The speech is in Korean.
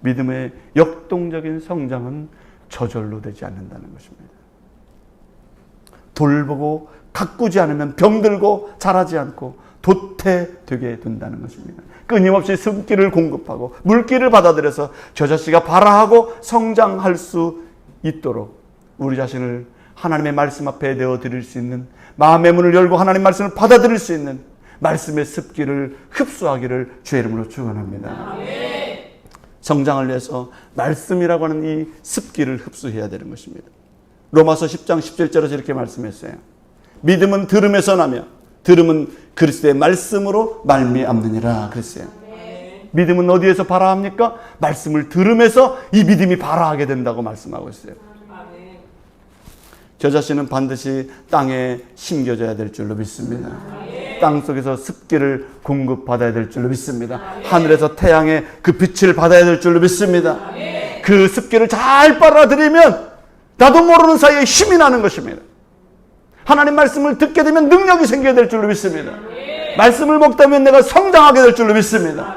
믿음의 역동적인 성장은 저절로 되지 않는다는 것입니다. 돌보고 가꾸지 않으면 병들고 자라지 않고 도태되게 된다는 것입니다. 끊임없이 습기를 공급하고 물기를 받아들여서 저 자식이 발화하고 성장할 수 있도록 우리 자신을 하나님의 말씀 앞에 내어 드릴 수 있는 마음의 문을 열고 하나님 말씀을 받아들일 수 있는 말씀의 습기를 흡수하기를 주의 이름으로 축원합니다. 성장을 위해서 말씀이라고 하는 이 습기를 흡수해야 되는 것입니다. 로마서 10장 17절에서 이렇게 말씀했어요. 믿음은 들음에서 나며 들음은 그리스도의 말씀으로 말미암느니라 그랬어요. 믿음은 어디에서 발화합니까? 말씀을 들음에서 이 믿음이 발화하게 된다고 말씀하고 있어요. 저 자신은 반드시 땅에 심겨져야 될 줄로 믿습니다. 땅 속에서 습기를 공급받아야 될 줄로 믿습니다. 하늘에서 태양의 그 빛을 받아야 될 줄로 믿습니다. 그 습기를 잘 빨아들이면 나도 모르는 사이에 힘이 나는 것입니다. 하나님 말씀을 듣게 되면 능력이 생겨야 될 줄로 믿습니다. 말씀을 먹다면 내가 성장하게 될 줄로 믿습니다.